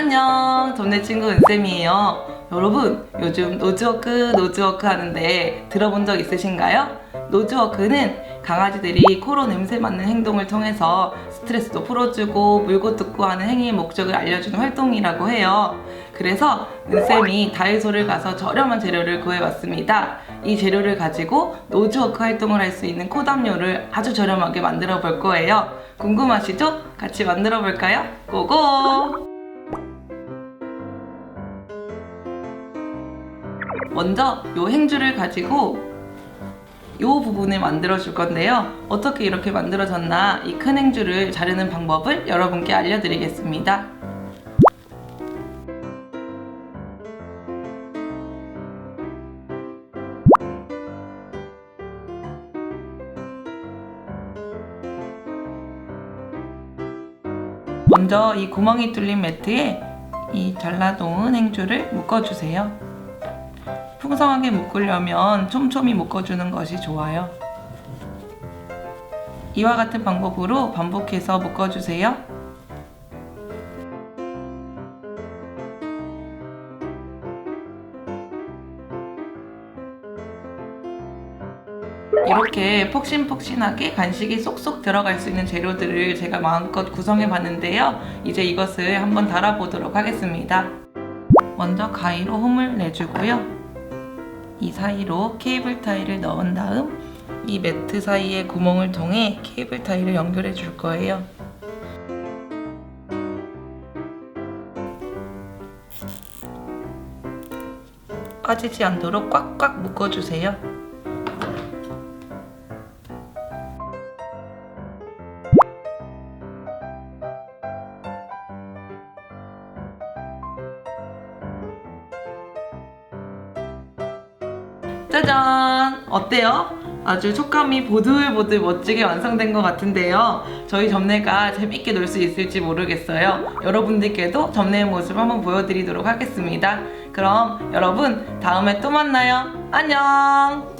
안녕, 점내 친구 은쌤이에요. 여러분, 요즘 노즈워크, 노즈워크 하는데 들어본 적 있으신가요? 노즈워크는 강아지들이 코로 냄새 맡는 행동을 통해서 스트레스도 풀어주고 물고 뜯고 하는 행위의 목적을 알려주는 활동이라고 해요. 그래서 은쌤이 다이소를 가서 저렴한 재료를 구해왔습니다. 이 재료를 가지고 노즈워크 활동을 할 수 있는 코담요를 아주 저렴하게 만들어 볼 거예요. 궁금하시죠? 같이 만들어 볼까요? 고고! 먼저 요 행주를 가지고 요 부분을 만들어 줄 건데요. 어떻게 이렇게 만들어졌나 이 큰 행주를 자르는 방법을 여러분께 알려드리겠습니다. 먼저 이 구멍이 뚫린 매트에 이 잘라놓은 행주를 묶어주세요. 풍성하게 묶으려면 촘촘히 묶어주는 것이 좋아요. 이와 같은 방법으로 반복해서 묶어주세요. 이렇게 폭신폭신하게 간식이 쏙쏙 들어갈 수 있는 재료들을 제가 마음껏 구성해 봤는데요. 이제 이것을 한번 달아보도록 하겠습니다. 먼저 가위로 홈을 내주고요. 이 사이로 케이블 타이를 넣은 다음 이 매트 사이의 구멍을 통해 케이블 타이를 연결해 줄 거예요. 빠지지 않도록 꽉꽉 묶어주세요. 짜잔! 어때요? 아주 촉감이 보들보들 멋지게 완성된 것 같은데요. 저희 점내가 재밌게 놀 수 있을지 모르겠어요. 여러분들께도 점내의 모습 한번 보여드리도록 하겠습니다. 그럼 여러분 다음에 또 만나요. 안녕!